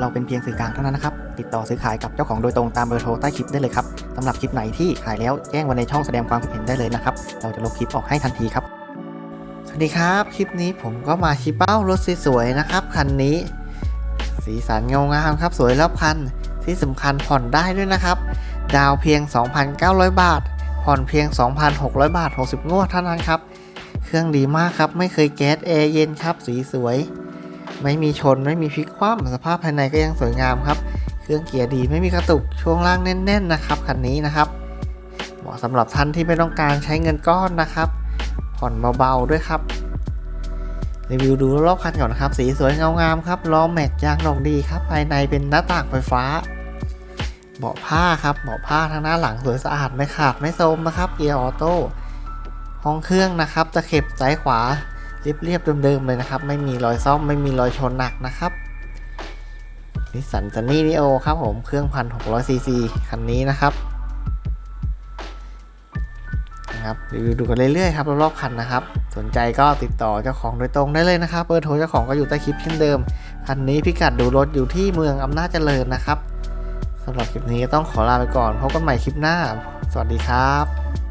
เราเป็นเพียงสื่อกลางเท่านั้นนะครับ ติดต่อซื้อขายกับเจ้าของโดยตรงตามเบอร์โทรใต้คลิปได้เลยครับสำหรับคลิปไหนที่ขายแล้วแจ้งไว้ในช่องแสดงความคิดเห็นได้เลยนะครับ เราจะลบคลิปออกให้ทันทีครับ สวัสดีครับ คลิปนี้ผมก็มาชี้เป้ารถสวยๆนะครับคันนี้ สีสันเงางามครับ สวยรอบคัน ที่สำคัญผ่อนได้ด้วยนะครับ ดาวเพียง 2,900 บาท ผ่อนเพียง 2,600 บาท 60 งวดเท่านั้นครับ เครื่องดีมากครับ ไม่เคยแก๊สแอร์เย็นครับ สีสวย ไม่มีชนไม่มีพลิกคว่ำสภาพภายในก็ยังสวยงามครับ เครื่องเกียร์ดีไม่มีกระตุกช่วงล่างแน่น ๆ นะครับคันนี้นะครับเหมาะสำหรับท่านที่ไม่ต้องการใช้เงินก้อนนะครับผ่อนเบาๆด้วยครับรีวิวดูรอบคันก่อนนะครับ สีสวยเงางามครับล้อแม็กยางดอกดีครับ ภายในเป็นหน้าต่างไฟฟ้า เบาะผ้าครับเบาะผ้าทางหน้าหลังสวยสะอาดไม่ขาดไม่โทมนะครับเกียร์ออโต้ห้องเครื่องนะครับตะเข็บซ้ายขวา เรียบๆเดิมๆเลยนะครับ ไม่มีรอยซ่อมไม่มีรอยชนหนักนะครับนิสสันจันนี่นิโอครับผมเครื่องพันหกร้อยซีซีคันนี้นะครับนะครับรีวิวดูกันเรื่อยๆครับรอบๆคันนะครับ สนใจก็ติดต่อเจ้าของโดยตรงได้เลยนะครับเบอร์โทรเจ้าของก็อยู่ใต้คลิปเช่นเดิมคันนี้พิกัดดูรถอยู่ที่เมืองอำนาจเจริญนะครับสำหรับคลิปนี้ต้องขอลาไปก่อนพบกันใหม่คลิปหน้า สวัสดีครับ